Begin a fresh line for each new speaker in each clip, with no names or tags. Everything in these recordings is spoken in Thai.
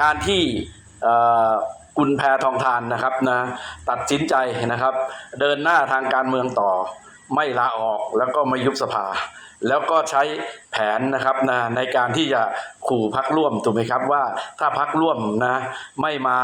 การที่คุณแพทองทานนะครับนะตัดสินใจนะครับ เดินหน้าทางการเมืองต่อ ไม่ลาออกแล้วก็ไม่ยุบสภา แล้วก็ใช้แผนนะครับนะในการที่จะขู่พักร่วมถูกไหมครับว่าถ้าพักร่วมนะไม่มา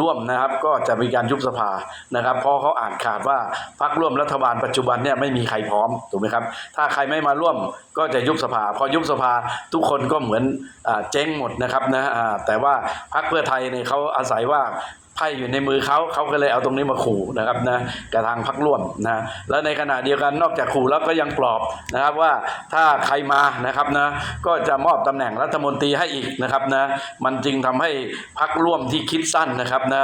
ร่วมนะครับ ก็จะมีการยุบสภานะครับเพราะเขาอ่านขาดว่าพักร่วมรัฐบาลปัจจุบันเนี่ยไม่มีใครพร้อมถูกไหมครับ ถ้าใครไม่มาร่วมก็จะยุบสภา พอยุบสภาทุกคนก็เหมือนอเจ๊งหมดนะครับนะแต่ว่าพักเพื่อไทยเนี่ยเขาอาศัยว่า ไพ่อยู่ในมือเขาเขาก็เลยเอาตรงนี้มาขู่นะครับนะกับทางพักร่วมนะแล้วในขณะเดียวกันนอกจากขู่แล้วก็ยังปลอบนะครับว่าถ้าใครมานะครับนะก็จะมอบตำแหน่งรัฐมนตรีให้อีกนะครับนะมันจึงทำให้พักร่วมที่คิดสั้นนะครับนะ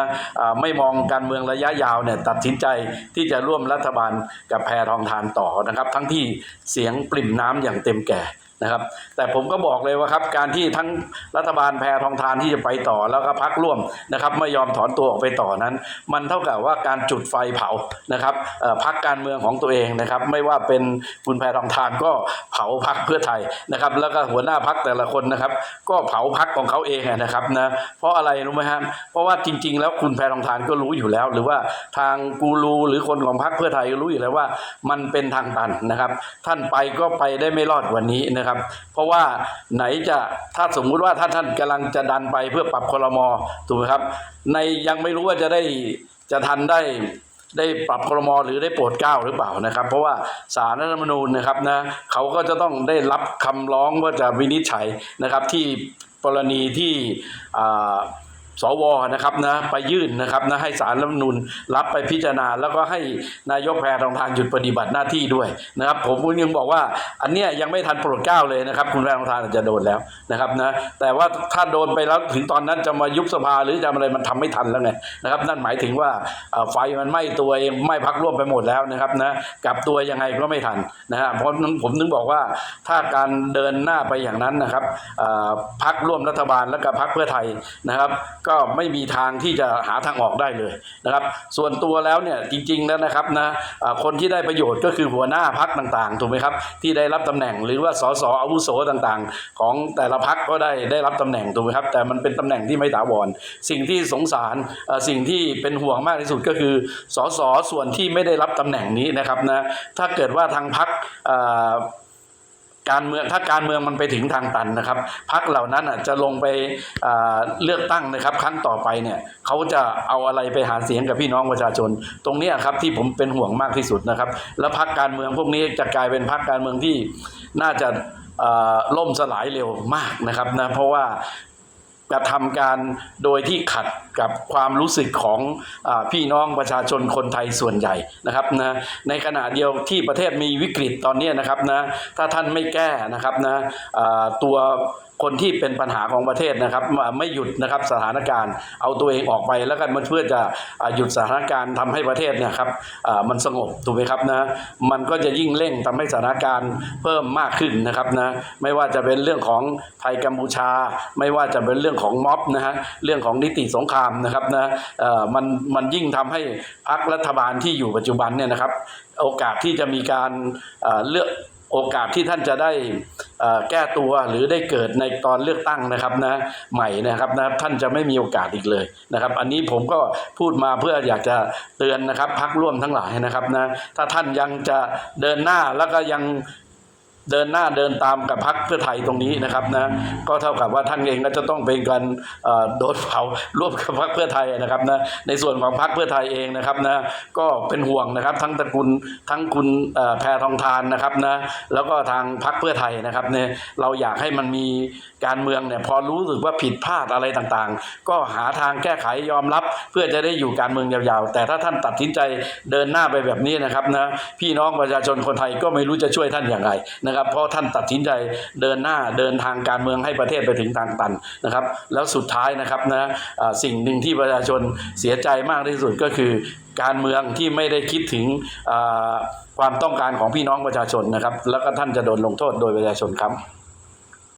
ไม่มองการเมืองระยะยาวเนี่ยตัดสินใจที่จะร่วมรัฐบาลกับแพรทองทานต่อนะครับ ทั้งที่เสียงปริ่มน้ำอย่างเต็มแก่ นะครับ แต่ผมก็บอกเลยว่าครับการที่ทั้งรัฐบาลแพรทองทานที่จะไปต่อแล้วก็พักร่วมนะครับไม่ยอมถอนตัวออกไปต่อนั้น มันเท่ากับว่าการจุดไฟเผานะครับพักการเมืองของตัวเองนะครับ ไม่ว่าเป็นคุณแพรทองทานก็เผาพักเพื่อไทยนะครับ แล้วก็หัวหน้าพักแต่ละคนนะครับ ก็เผาพักของเขาเองนะครับนะเพราะอะไรรู้ไหมฮะเพราะว่าจริง ๆ แล้วคุณแพรทองทานก็รู้อยู่แล้ว หรือว่าทางกูรูหรือคนของพักเพื่อไทยก็รู้อยู่แล้วว่า มันเป็นทางตันนะครับ ท่านไปก็ไปได้ไม่รอดว่านี้นะครับเพราะว่าไหนจะถ้าสมมุติว่าถ้าท่านกำลังจะดันไปเพื่อปรับคลมถูกไหมครับ ในยังไม่รู้ว่าจะได้จะทันได้ได้ปรับคลมหรือได้โปรดเกล้าหรือเปล่านะครับ เพราะว่าสารรัฐธรรมนูญนะครับนะเขาก็จะต้องได้รับคำร้องว่าจะวินิจฉัยนะครับที่กรณีที่อ่า สวนะครับนะไปยื่นนะครับนะให้สารรัฐมนูญรับไปพิจารณา แล้วก็ให้นายกแพรทองทานหยุดปฏิบัติหน้าที่ด้วยนะครับ ผมก็ยังบอกว่าอันเนี้ยยังไม่ทันโปรดเกล้าเลยนะครับ คุณแพรทองทานจะโดนแล้วนะครับนะแต่ว่าถ้าโดนไปแล้วถึงตอนนั้นจะมายุบสภาหรือจะอะไรมันทำไม่ทันแล้วไงนะครับ นั่นหมายถึงว่าไฟมันไหม้ตัวเองไหม้พักร่วมไปหมดแล้วนะครับนะกลับตัวยังไงก็ไม่ทันนะฮะเพราะนั้นผมถึงบอกว่าถ้าการเดินหน้าไปอย่างนั้นนะครับพักร่วมรัฐบาลแล้วก็พักเพื่อไทยนะครับก็ก็ไม่มีทางที่จะหาทางออกได้เลยนะครับ ส่วนตัวแล้วเนี่ยจริง ๆ แล้วนะครับนะคนที่ได้ประโยชน์ก็คือหัวหน้าพักต่างๆถูกไหมครับที่ได้รับตำแหน่งหรือว่าสสอาวุโสต่างๆ ของแต่ละพักก็ได้ได้รับตำแหน่งถูกไหมครับแต่มันเป็นตำแหน่งที่ไม่ถาวรสิ่งที่สงสารสิ่งที่เป็นห่วงมากที่สุดก็คือสสส่วนที่ไม่ได้รับตำแหน่งนี้นะครับนะถ้าเกิดว่าทางพัก การเมืองถ้าการเมืองมันไปถึงทางตันนะครับพักเหล่านั้นอะจะลงไปเลือกตั้งนะครับ ครั้งต่อไปเนี่ยเขาจะเอาอะไรไปหาเสียงกับพี่น้องประชาชน ตรงนี้ครับที่ผมเป็นห่วงมากที่สุดนะครับ แล้วพักการเมืองพวกนี้จะกลายเป็นพักการเมืองที่น่าจะล่มสลายเร็วมากนะครับนะเพราะว่า กระทำการโดยที่ขัดกับความรู้สึกของอพี่น้องประชาชนคนไทยส่วนใหญ่นะครับนะในขณะเดียวที่ประเทศมีวิกฤตตอนนี้นะครับนะถ้าท่านไม่แก้นะครับนะตัว คนที่เป็นปัญหาของประเทศนะครับไม่หยุดนะครับสถานการณ์เอาตัวเองออกไปแล้วกันมันเพื่อจะหยุดสถานการณ์ทำให้ประเทศเนี่ยครับมันสงบถูกไหมครับนะมันก็จะยิ่งเร่งทำให้สถานการณ์เพิ่มมากขึ้นนะครับนะไม่ว่าจะเป็นเรื่องของไทยกัมพูชา ไม่ว่าจะเป็นเรื่องของม็อบนะฮะเรื่องของนิติสงครามนะครับนะมันมันยิ่งทำให้พรรครัฐบาลที่อยู่ปัจจุบันเนี่ยนะครับ โอกาสที่จะมีการเลือกโอกาสที่ท่านจะได้ แก้ตัวหรือได้เกิดในตอนเลือกตั้งนะครับนะใหม่นะครับนะท่านจะไม่มีโอกาสอีกเลยนะครับ อันนี้ผมก็พูดมาเพื่ออยากจะเตือนนะครับพักร่วมทั้งหลายนะครับนะถ้าท่านยังจะเดินหน้าแล้วก็ยัง เดินหน้าเดินตามกับพักเพื่อไทยตรงนี้นะครับนะก็เท่ากับว่าท่านเองก็จะต้องเป็นการเอ่อโดนเผาร่วมกับพักเพื่อไทยนะครับนะในส่วนของพักเพื่อไทยเองนะครับนะก็เป็นห่วงนะครับทั้งตระกูลทั้งคุณแพรทองทานนะครับนะแล้วก็ทางพักเพื่อไทยนะครับเนี่ยเราอยากให้มันมีการเมืองเนี่ยพอรู้สึกว่าผิดพลาดอะไรต่างๆ ก็หาทางแก้ไขยอมรับ เพื่อจะได้อยู่การเมืองยาวๆ แต่ถ้าท่านตัดสินใจเดินหน้าไปแบบนี้นะครับนะพี่น้องประชาชนคนไทยก็ไม่รู้จะช่วยท่านอย่างไรนะครับ เพราะท่านตัดสินใจเดินหน้าเดินทางการเมืองให้ประเทศไปถึงทางตันนะครับ แล้วสุดท้ายนะครับนะสิ่งหนึ่งที่ประชาชนเสียใจมากที่สุดก็คือการเมืองที่ไม่ได้คิดถึงความต้องการของพี่น้องประชาชนนะครับ แล้วก็ท่านจะโดนลงโทษโดยประชาชนครับ